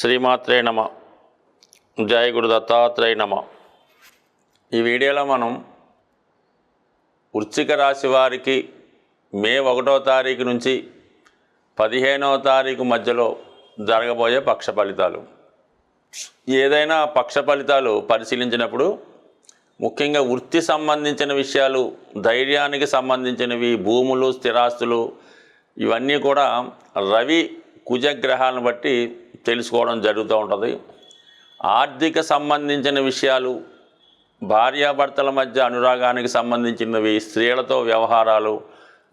శ్రీమాత్రే నమ. జయ గురు దత్తాత్రేయ నమ. ఈ వీడియోలో మనం వృశ్చిక రాశి వారికి మే ఒకటో తారీఖు నుంచి పదిహేనవ తారీఖు మధ్యలో జరగబోయే పక్ష ఫలితాలు. ఏదైనా పక్ష ఫలితాలు పరిశీలించినప్పుడు ముఖ్యంగా వృత్తి సంబంధించిన విషయాలు ధైర్యానికి సంబంధించినవి భూములు స్థిరాస్తులు ఇవన్నీ కూడా రవి కుజగ్రహాలను బట్టి తెలుసుకోవడం జరుగుతూ ఉంటుంది. ఆర్థిక సంబంధించిన విషయాలు భార్యాభర్తల మధ్య అనురాగానికి సంబంధించినవి స్త్రీలతో వ్యవహారాలు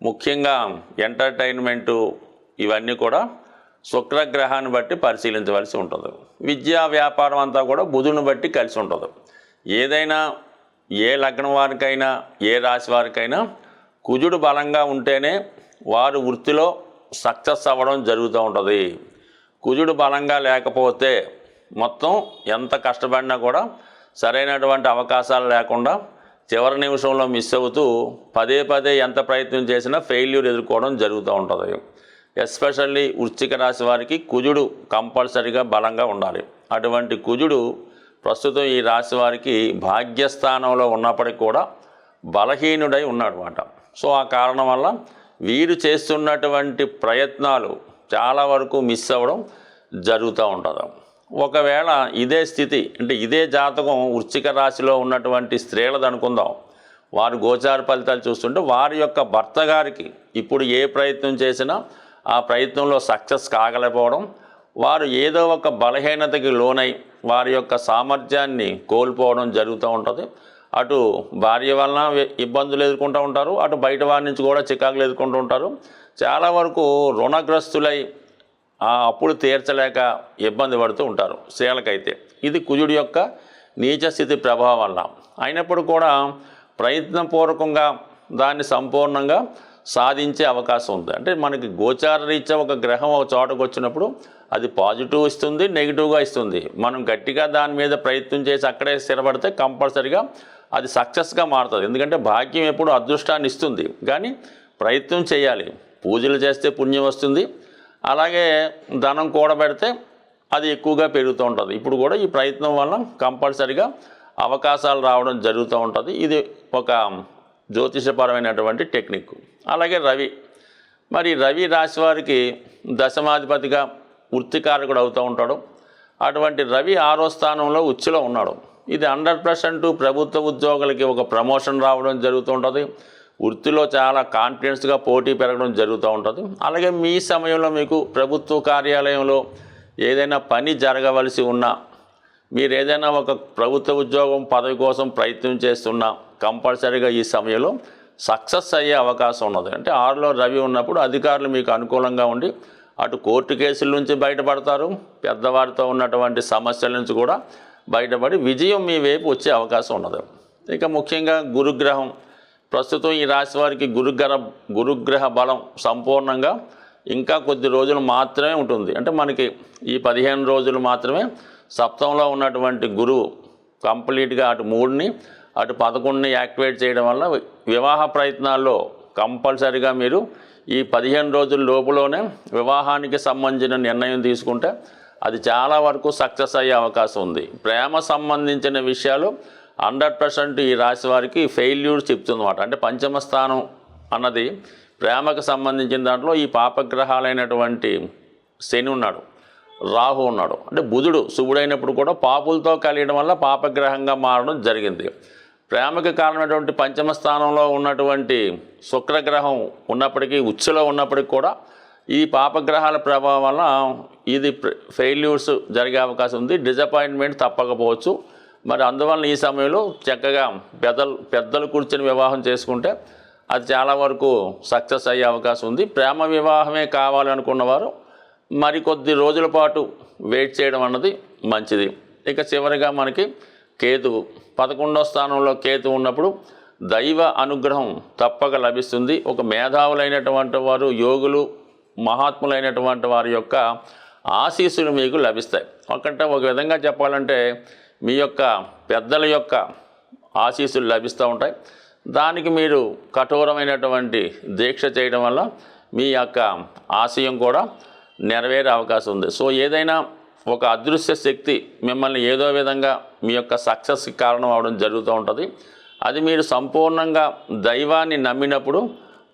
ముఖ్యంగా ఎంటర్టైన్మెంటు ఇవన్నీ కూడా శుక్రగ్రహాన్ని బట్టి పరిశీలించవలసి ఉంటుంది. విద్యా వ్యాపారం అంతా కూడా బుధుని బట్టి కలిసి ఉంటుంది. ఏదైనా ఏ లగ్నం వారికైనా ఏ రాశి వారికైనా కుజుడు బలంగా ఉంటేనే వారు వృత్తిలో సక్సెస్ అవ్వడం జరుగుతూ ఉంటుంది. కుజుడు బలంగా లేకపోతే మొత్తం ఎంత కష్టపడినా కూడా సరైనటువంటి అవకాశాలు లేకుండా చివరి నిమిషంలో మిస్ అవుతూ పదే పదే ఎంత ప్రయత్నం చేసినా ఫెయిల్యూర్ ఎదుర్కోవడం జరుగుతూ ఉంటుంది. ఎస్పెషల్లీ వృశ్చిక రాశి వారికి కుజుడు కంపల్సరిగా బలంగా ఉండాలి. అటువంటి కుజుడు ప్రస్తుతం ఈ రాశి వారికి భాగ్యస్థానంలో ఉన్నప్పటికీ కూడా బలహీనుడై ఉన్నాడు అన్నమాట సో ఆ కారణం వల్ల వీరు చేస్తున్నటువంటి ప్రయత్నాలు చాలా వరకు మిస్ అవ్వడం జరుగుతూ ఉంటుంది. ఒకవేళ ఇదే స్థితి అంటే ఇదే జాతకం వృశ్చిక రాశిలో ఉన్నటువంటి స్త్రీలది అనుకుందాం. వారు గోచార ఫలితాలు చూస్తుంటే వారి యొక్క భర్త గారికి ఇప్పుడు ఏ ప్రయత్నం చేసినా ఆ ప్రయత్నంలో సక్సెస్ కాగలేకపోవడం వారు ఏదో ఒక బలహీనతకి లోనై వారి యొక్క సామర్థ్యాన్ని కోల్పోవడం జరుగుతూ ఉంటుంది. అటు భార్య వలన ఇబ్బందులు ఎదుర్కొంటూ ఉంటారు అటు బయట వారి నుంచి కూడా చికాకులు ఎదుర్కొంటూ ఉంటారు. చాలా వరకు రుణగ్రస్తులై ఆ అప్పులు తీర్చలేక ఇబ్బంది పడుతూ ఉంటారు స్త్రీలకైతే. ఇది కుజుడి యొక్క నీచ స్థితి ప్రభావం వల్ల. అయినప్పుడు కూడా ప్రయత్నపూర్వకంగా దాన్ని సంపూర్ణంగా సాధించే అవకాశం ఉంది. అంటే మనకి గోచార రీత్యా ఒక గ్రహం ఒక చోటకు వచ్చినప్పుడు అది పాజిటివ్ ఇస్తుంది నెగిటివ్గా ఇస్తుంది. మనం గట్టిగా దాని మీద ప్రయత్నం చేసి అక్కడే స్థిరపడితే కంపల్సరిగా అది సక్సెస్గా మారుతుంది. ఎందుకంటే భాగ్యం ఎప్పుడు అదృష్టాన్ని ఇస్తుంది. కానీ ప్రయత్నం చేయాలి. పూజలు చేస్తే పుణ్యం వస్తుంది. అలాగే ధనం కూడబెడితే అది ఎక్కువగా పెరుగుతూ ఉంటుంది. ఇప్పుడు కూడా ఈ ప్రయత్నం వల్ల కంపల్సరిగా అవకాశాలు రావడం జరుగుతూ ఉంటుంది. ఇది ఒక జ్యోతిషపరమైనటువంటి టెక్నిక్. అలాగే రవి. మరి రవి రాశి వారికి దశమాధిపతిగా వృత్తికారకుడు అవుతూ ఉంటాడు. అటువంటి రవి ఆరో స్థానంలో ఉచ్చులో ఉన్నాడు. ఇది హండ్రెడ్ పర్సెంట్ ప్రభుత్వ ఉద్యోగులకి ఒక ప్రమోషన్ రావడం జరుగుతూ ఉంటుంది. వృత్తిలో చాలా కాన్ఫిడెన్స్గా పోటీ పెరగడం జరుగుతూ ఉంటుంది. అలాగే మీ సమయంలో మీకు ప్రభుత్వ కార్యాలయంలో ఏదైనా పని జరగవలసి ఉన్నా మీరు ఏదైనా ఒక ప్రభుత్వ ఉద్యోగం పదవి కోసం ప్రయత్నం చేస్తున్నా కంపల్సరీగా ఈ సమయంలో సక్సెస్ అయ్యే అవకాశం ఉన్నది. అంటే ఆరులో రవి ఉన్నప్పుడు అధికారులు మీకు అనుకూలంగా ఉండి అటు కోర్టు కేసుల నుంచి బయటపడతారు. పెద్దవారితో ఉన్నటువంటి సమస్యల నుంచి కూడా బయటపడి విజయం మీ వైపు వచ్చే అవకాశం ఉన్నది. ఇక ముఖ్యంగా గురుగ్రహం. ప్రస్తుతం ఈ రాశి వారికి గురుగ్రహ గురుగ్రహ బలం సంపూర్ణంగా ఇంకా కొద్ది రోజులు మాత్రమే ఉంటుంది. అంటే మనకి ఈ పదిహేను రోజులు మాత్రమే సప్తంలో ఉన్నటువంటి గురువు కంప్లీట్గా అటు మూడుని అటు పదకొండుని యాక్టివేట్ చేయడం వల్ల వివాహ ప్రయత్నాల్లో కంపల్సరిగా మీరు ఈ పదిహేను రోజుల లోపులోనే వివాహానికి సంబంధించిన నిర్ణయం తీసుకుంటే అది చాలా వరకు సక్సెస్ అయ్యే అవకాశం ఉంది. ప్రేమ సంబంధించిన విషయాలు హండ్రెడ్ పర్సెంట్ ఈ రాశి వారికి ఫెయిల్యూర్ చెప్తుందన్నమాట. అంటే పంచమ స్థానం అన్నది ప్రేమకు సంబంధించిన దాంట్లో ఈ పాపగ్రహాలైనటువంటి శని ఉన్నాడు రాహు ఉన్నాడు. అంటే బుధుడు శుభుడైనప్పుడు కూడా పాపులతో కలియడం వల్ల పాపగ్రహంగా మారడం జరిగింది. ప్రేమకు కారణమైనటువంటి పంచమ స్థానంలో ఉన్నటువంటి శుక్రగ్రహం ఉన్నప్పటికీ ఉచ్చులో ఉన్నప్పటికీ కూడా ఈ పాపగ్రహాల ప్రభావం వల్ల ఇది ఫెయిల్యూర్స్ జరిగే అవకాశం ఉంది. డిసప్పాయింట్మెంట్ తప్పకపోవచ్చు. మరి అందువల్ల ఈ సమయంలో చక్కగా పెద్దలు పెద్దలు కూర్చొని వివాహం చేసుకుంటే అది చాలా వరకు సక్సెస్ అయ్యే అవకాశం ఉంది. ప్రేమ వివాహమే కావాలనుకున్నవారు మరి కొద్ది రోజుల పాటు వెయిట్ చేయడం అన్నది మంచిది. ఇక చివరిగా మనకి కేతువు పదకొండో స్థానంలో కేతు ఉన్నప్పుడు దైవ అనుగ్రహం తప్పక లభిస్తుంది. ఒక మేధావులైనటువంటి వారు యోగులు మహాత్ములైనటువంటి వారి యొక్క ఆశీస్సులు మీకు లభిస్తాయి. ఒకంటే ఒక విధంగా చెప్పాలంటే మీ యొక్క పెద్దల యొక్క ఆశీస్సులు లభిస్తూ ఉంటాయి. దానికి మీరు కఠోరమైనటువంటి దీక్ష చేయడం వల్ల మీ యొక్క ఆశయం కూడా నెరవేరే అవకాశం ఉంది. సో ఏదైనా ఒక అదృశ్య శక్తి మిమ్మల్ని ఏదో విధంగా మీ యొక్క సక్సెస్కి కారణం అవడం జరుగుతూ ఉంటుంది. అది మీరు సంపూర్ణంగా దైవాన్ని నమ్మినప్పుడు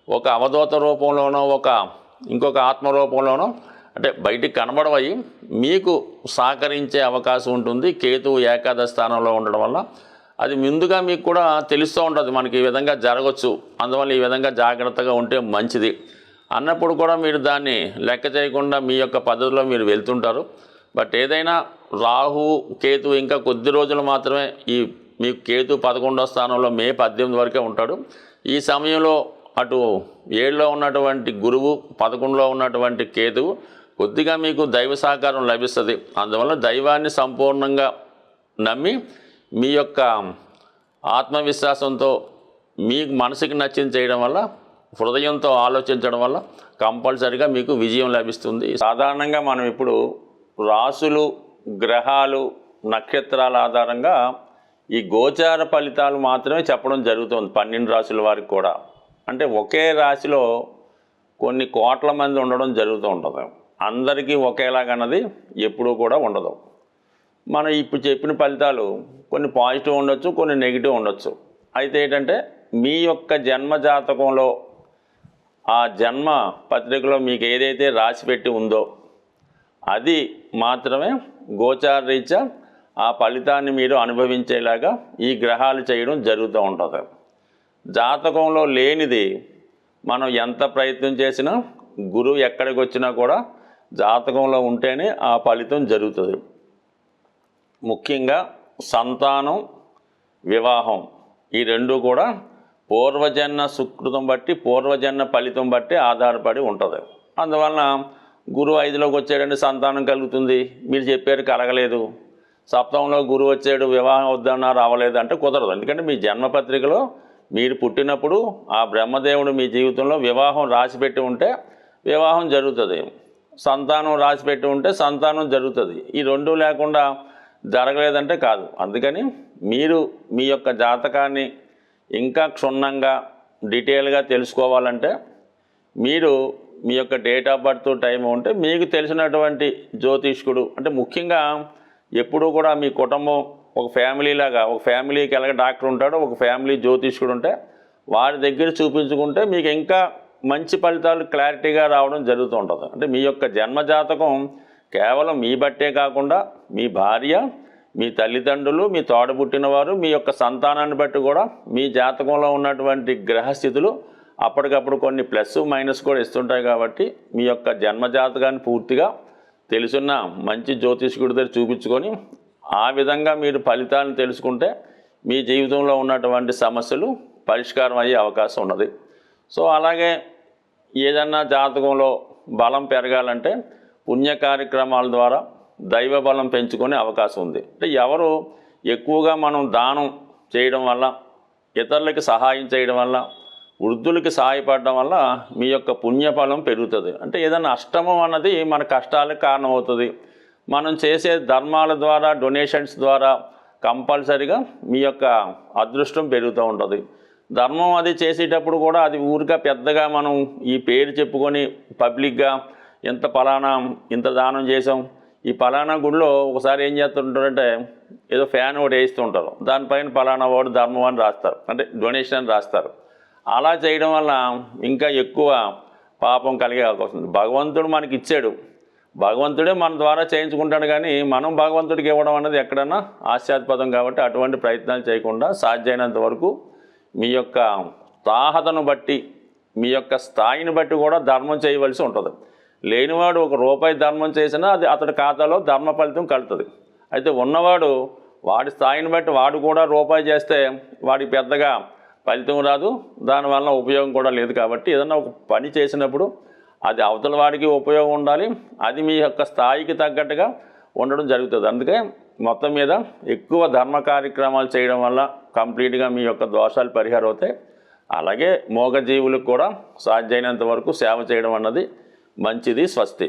ఒక అవధూత రూపంలోనో ఒక ఇంకొక ఆత్మ రూపంలోనో అంటే బయటికి కనబడవయి మీకు సహకరించే అవకాశం ఉంటుంది. కేతువు ఏకాదశ స్థానంలో ఉండడం వల్ల అది ముందుగా మీకు కూడా తెలుస్తూ ఉంటుంది. మనకి ఈ విధంగా జరగవచ్చు అందువల్ల ఈ విధంగా జాగ్రత్తగా ఉంటే మంచిది. అన్నప్పుడు కూడా మీరు దాన్ని లెక్క చేయకుండా మీ యొక్క పద్ధతిలో మీరు వెళ్తుంటారు. బట్ ఏదైనా రాహు కేతు ఇంకా కొద్ది రోజులు మాత్రమే ఈ మీకు కేతు పదకొండో స్థానంలో మే పద్దెనిమిది వరకే ఉంటాడు. ఈ సమయంలో అటు ఏడులో ఉన్నటువంటి గురువు పదకొండులో ఉన్నటువంటి కేతువు కొద్దిగా మీకు దైవ సహకారం లభిస్తుంది. అందువల్ల దైవాన్ని సంపూర్ణంగా నమ్మి మీ యొక్క ఆత్మవిశ్వాసంతో మీ మనసుకి నచ్చింది చేయడం వల్ల హృదయంతో ఆలోచించడం వల్ల కంపల్సరిగా మీకు విజయం లభిస్తుంది. సాధారణంగా మనం ఇప్పుడు రాసులు గ్రహాలు నక్షత్రాల ఆధారంగా ఈ గోచార ఫలితాలు మాత్రమే చెప్పడం జరుగుతుంది పన్నెండు రాసుల వారికి కూడా. అంటే ఒకే రాశిలో కొన్ని కోట్ల మంది ఉండడం జరుగుతూ ఉంటుంది. అందరికీ ఒకేలాగన్నది ఎప్పుడూ కూడా ఉండదు. మనం ఇప్పుడు చెప్పిన ఫలితాలు కొన్ని పాజిటివ్ ఉండొచ్చు కొన్ని నెగిటివ్ ఉండొచ్చు. అయితే ఏంటంటే మీ యొక్క జన్మ జాతకంలో ఆ జన్మ పత్రికలో మీకు ఏదైతే రాసి పెట్టి ఉందో అది మాత్రమే గోచార రీత్యా ఆ ఫలితాన్ని మీరు అనుభవించేలాగా ఈ గ్రహాలు చేయడం జరుగుతూ ఉంటుంది. జాతకంలో లేనిది మనం ఎంత ప్రయత్నం చేసినా గురువు ఎక్కడికి వచ్చినా కూడా జాతకంలో ఉంటేనే ఆ ఫలితం జరుగుతుంది. ముఖ్యంగా సంతానం వివాహం ఈ రెండు కూడా పూర్వజన్మ సుకృతం బట్టి పూర్వజన్మ ఫలితం బట్టి ఆధారపడి ఉంటుంది. అందువలన గురువు ఐదులోకి వచ్చాడంటే సంతానం కలుగుతుంది. మీరు చెప్పారు కలగలేదు. సప్తంలో గురువు వచ్చాడు వివాహం వద్దన్నా రావలేదు అంటే కుదరదు. ఎందుకంటే మీ జన్మపత్రికలో మీరు పుట్టినప్పుడు ఆ బ్రహ్మదేవుడు మీ జీవితంలో వివాహం రాసిపెట్టి ఉంటే వివాహం జరుగుతుంది. సంతానం రాసిపెట్టి ఉంటే సంతానం జరుగుతుంది. ఈ రెండు లేకుండా జరగలేదంటే కాదు. అందుకని మీరు మీ యొక్క జాతకాన్ని ఇంకా క్షుణ్ణంగా డీటెయిల్గా తెలుసుకోవాలంటే మీరు మీ యొక్క డేట్ ఆఫ్ బర్త్ టైం ఉంటే మీకు తెలిసినటువంటి జ్యోతిష్కుడు అంటే ముఖ్యంగా ఎప్పుడూ కూడా మీ కుటుంబం ఒక ఫ్యామిలీ లాగా ఒక ఫ్యామిలీకి ఎలాగ డాక్టర్ ఉంటాడో ఒక ఫ్యామిలీ జ్యోతిష్కుడు ఉంటే వారి దగ్గర చూపించుకుంటే మీకు ఇంకా మంచి ఫలితాలు క్లారిటీగా రావడం జరుగుతూ ఉంటుంది. అంటే మీ యొక్క జన్మ జాతకం కేవలం మీ బట్టే కాకుండా మీ భార్య మీ తల్లిదండ్రులు మీ తోడబుట్టినవారు మీ యొక్క సంతానాన్ని బట్టి కూడా మీ జాతకంలో ఉన్నటువంటి గ్రహస్థితులు అప్పటికప్పుడు కొన్ని ప్లస్ మైనస్ కూడా ఇస్తుంటాయి కాబట్టి మీ యొక్క జన్మ జాతకాన్ని పూర్తిగా తెలుసున్న మంచి జ్యోతిష్కుడి దగ్గర చూపించుకొని ఆ విధంగా మీరు ఫలితాలను తెలుసుకుంటే మీ జీవితంలో ఉన్నటువంటి సమస్యలు పరిష్కారం అయ్యే అవకాశం ఉన్నది. సో అలాగే ఏదన్నా జాతకంలో బలం పెరగాలంటే పుణ్య కార్యక్రమాల ద్వారా దైవ బలం పెంచుకునే అవకాశం ఉంది. అంటే ఎవరు ఎక్కువగా మనం దానం చేయడం వల్ల ఇతరులకి సహాయం చేయడం వల్ల వృద్ధులకి సహాయపడడం వల్ల మీ యొక్క పుణ్యఫలం పెరుగుతుంది. అంటే ఏదైనా అష్టమం అన్నది మన కష్టాలకు కారణమవుతుంది. మనం చేసే ధర్మాల ద్వారా డొనేషన్స్ ద్వారా కంపల్సరిగా మీ యొక్క అదృష్టం పెరుగుతూ ఉంటుంది. ధర్మం అది చేసేటప్పుడు కూడా అది ఊరిగా పెద్దగా మనం ఈ పేరు చెప్పుకొని పబ్లిక్గా ఇంత ఫలానా ఇంత దానం చేసాం ఈ ఫలానా గుడిలో ఒకసారి ఏం చేస్తుంటారంటే ఏదో ఫ్యాన్ ఒకటి వేస్తుంటారు. దానిపైన ఫలానా వాడు ధర్మం అని రాస్తారు. అంటే డొనేషన్ అని రాస్తారు. అలా చేయడం వల్ల ఇంకా ఎక్కువ పాపం కలిగే అవకాశం భగవంతుడు మనకి ఇచ్చాడు. భగవంతుడే మన ద్వారా చేయించుకుంటాడు కానీ మనం భగవంతుడికి ఇవ్వడం అనేది ఎక్కడన్నా ఆశ్చాత్పదం కాబట్టి అటువంటి ప్రయత్నాలు చేయకుండా సాధ్యమైనంత వరకు మీ యొక్క తాహతను బట్టి మీ యొక్క స్థాయిని బట్టి కూడా ధర్మం చేయవలసి ఉంటుంది. లేనివాడు ఒక రూపాయి ధర్మం చేసినా అది అతడి ఖాతాలో ధర్మ ఫలితం కలుతుంది అయితే ఉన్నవాడు వాడి స్థాయిని బట్టి వాడు కూడా రూపాయి చేస్తే వాడికి పెద్దగా ఫలితం రాదు. దానివల్ల ఉపయోగం కూడా లేదు కాబట్టి ఏదన్నా ఒక పని చేసినప్పుడు అది అవతల వాడికి ఉపయోగం ఉండాలి. అది మీ యొక్క స్థాయికి తగ్గట్టుగా ఉండడం జరుగుతుంది. అందుకే మొత్తం మీద ఎక్కువ ధర్మ కార్యక్రమాలు చేయడం వల్ల కంప్లీట్గా మీ యొక్క దోషాలు పరిహారం అవుతాయి. అలాగే మూగజీవులకు కూడా సాధ్యమైనంత వరకు సేవ చేయడం అన్నది మంచిది స్వస్తి.